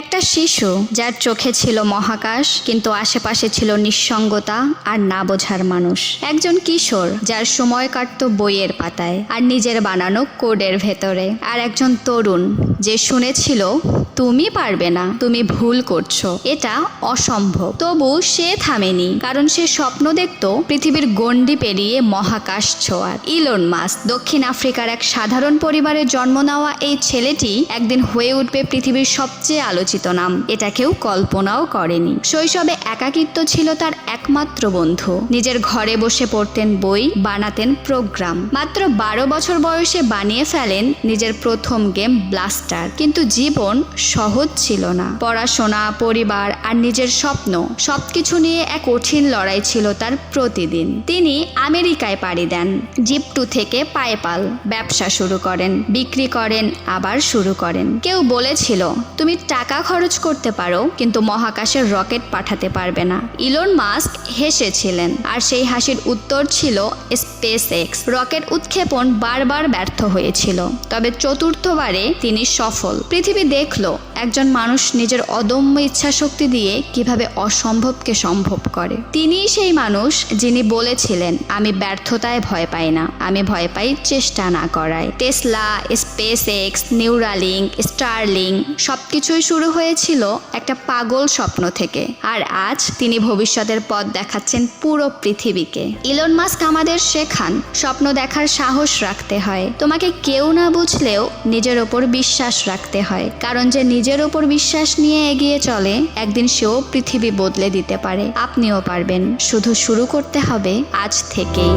একটা শিশু যার চোখে ছিল মহাকাশ, কিন্তু আশেপাশে ছিল নিঃসঙ্গতা আর না বোঝার মানুষ। একজন কিশোর যার সময় কাটত বইয়ের পাতায় আর নিজের বানানো কোডের ভেতরে। আর একজন তরুণ যে শুনেছিল তুমি পারবে না। তুমি ভুল করছ। এটা অসম্ভব। তবু সে থামেনি, কারণ সে স্বপ্ন দেখত পৃথিবীর গণ্ডি পেরিয়ে মহাকাশ ছোঁয়ার। ইলন মাস দক্ষিণ আফ্রিকার এক সাধারণ পরিবারে জন্ম নেওয়া এই ছেলেটি একদিন হয়ে উঠবে পৃথিবীর সবচেয়ে আলোচিত নাম। এটা কেউ কল্পনাও করেনি। শৈশবে একাকিত্ব ছিল তার একমাত্র বন্ধু। নিজের ঘরে বসে পড়তেন বই, বানাতেন প্রোগ্রাম। মাত্র বারো বছর বয়সে বানিয়ে ফেলেন নিজের প্রথম গেম ব্লাস্টার। কিন্তু জীবন সহজ ছিল না। পড়াশোনা, পরিবার আর নিজের স্বপ্ন সবকিছু নিয়ে এক কঠিন লড়াই ছিল তার প্রতিদিন। তিনি আমেরিকায় পাড়ি দেন জিপটু থেকে পায়পাল ব্যবসা শুরু করেন, বিক্রি করেন, আবার শুরু করেন। কেউ বলেছিল, তুমি টাকা খরচ করতে পারো, কিন্তু মহাকাশের রকেট পাঠাতে পারবে না। ইলন মাস্ক হেসেছিলেন, আর সেই হাসির উত্তর ছিল স্পেস এক্স রকেট উৎক্ষেপণ বারবার ব্যর্থ হয়েছিল। তবে চতুর্থবারে তিনি সফল। পৃথিবী দেখল একজন মানুষ নিজের অদম্য ইচ্ছাশক্তি দিয়ে কীভাবে অসম্ভবকে সম্ভব করে। তিনিই সেই মানুষ যিনি বলেছিলেন, আমি ব্যর্থতায় ভয় পাই না, আমি ভয় পাই চেষ্টা না করায়। Tesla SpaceX Neuralink, Starlink, সবকিছুই শুরু হয়েছিল একটা পাগল স্বপ্ন থেকে। আর আজ তিনি ভবিষ্যতের পথ দেখাচ্ছেন পুরো পৃথিবীকে। ইলন মাস্ক আমাদের শেখান, স্বপ্ন দেখার সাহস রাখতে হয়। তোমাকে কেউ না বুঝলেও নিজের ওপর বিশ্বাস রাখতে হয়। কারণ যে নিজের ওপর বিশ্বাস নিয়ে এগিয়ে চলে, একদিন সেও পৃথিবী বদলে দিতে পারে। আপনিও পারবেন। শুধু শুরু করতে হবে আজ থেকেই।